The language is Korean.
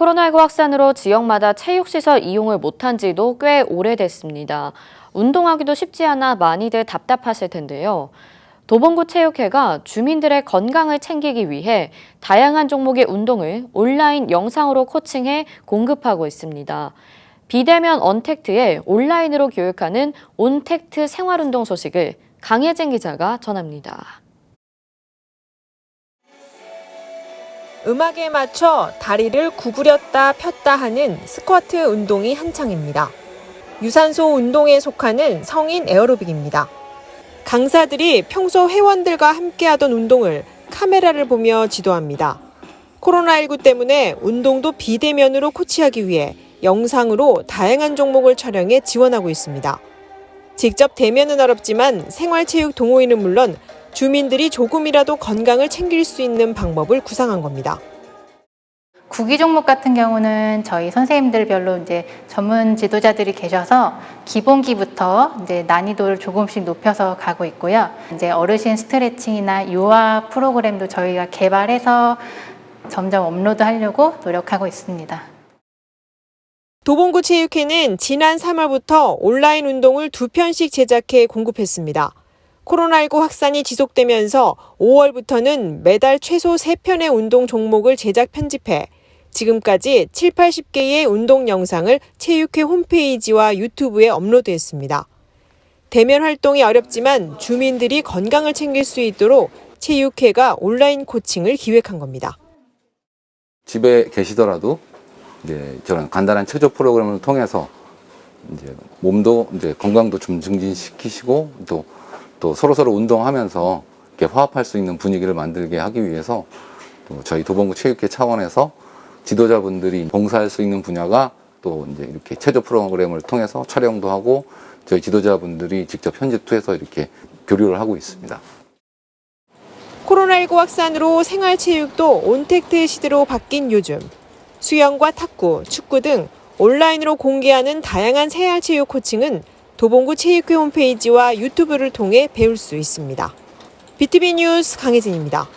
코로나19 확산으로 지역마다 체육시설 이용을 못한 지도 꽤 오래됐습니다. 운동하기도 쉽지 않아 많이들 답답하실 텐데요. 도봉구 체육회가 주민들의 건강을 챙기기 위해 다양한 종목의 운동을 온라인 영상으로 코칭해 공급하고 있습니다. 비대면 언택트에 온라인으로 교육하는 온택트 생활운동 소식을 강혜진 기자가 전합니다. 음악에 맞춰 다리를 구부렸다 폈다 하는 스쿼트 운동이 한창입니다. 유산소 운동에 속하는 성인 에어로빅입니다. 강사들이 평소 회원들과 함께 하던 운동을 카메라를 보며 지도합니다. 코로나19 때문에 운동도 비대면으로 코치하기 위해 영상으로 다양한 종목을 촬영해 지원하고 있습니다. 직접 대면은 어렵지만 생활체육 동호인은 물론 주민들이 조금이라도 건강을 챙길 수 있는 방법을 구상한 겁니다. 구기 종목 같은 경우는 저희 선생님들별로 이제 전문 지도자들이 계셔서 기본기부터 이제 난이도를 조금씩 높여서 가고 있고요. 이제 어르신 스트레칭이나 요아 프로그램도 저희가 개발해서 점점 업로드 하려고 노력하고 있습니다. 도봉구 체육회는 지난 3월부터 온라인 운동을 두 편씩 제작해 공급했습니다. 코로나19 확산이 지속되면서 5월부터는 매달 최소 3편의 운동 종목을 제작 편집해 지금까지 7, 80개의 운동 영상을 체육회 홈페이지와 유튜브에 업로드했습니다. 대면 활동이 어렵지만 주민들이 건강을 챙길 수 있도록 체육회가 온라인 코칭을 기획한 겁니다. 집에 계시더라도 이제 저런 간단한 체조 프로그램을 통해서 이제 몸도 이제 건강도 좀 증진시키시고 또, 또 서로서로 운동하면서 이렇게 화합할 수 있는 분위기를 만들게 하기 위해서 또 저희 도봉구 체육회 차원에서 지도자분들이 봉사할 수 있는 분야가 또 이제 이렇게 체조 프로그램을 통해서 촬영도 하고 저희 지도자분들이 직접 편집도 해서 이렇게 교류를 하고 있습니다. 코로나19 확산으로 생활체육도 온택트 시대로 바뀐 요즘 수영과 탁구, 축구 등 온라인으로 공개하는 다양한 생활체육 코칭은 도봉구 체육회 홈페이지와 유튜브를 통해 배울 수 있습니다. BTV 뉴스 강혜진입니다.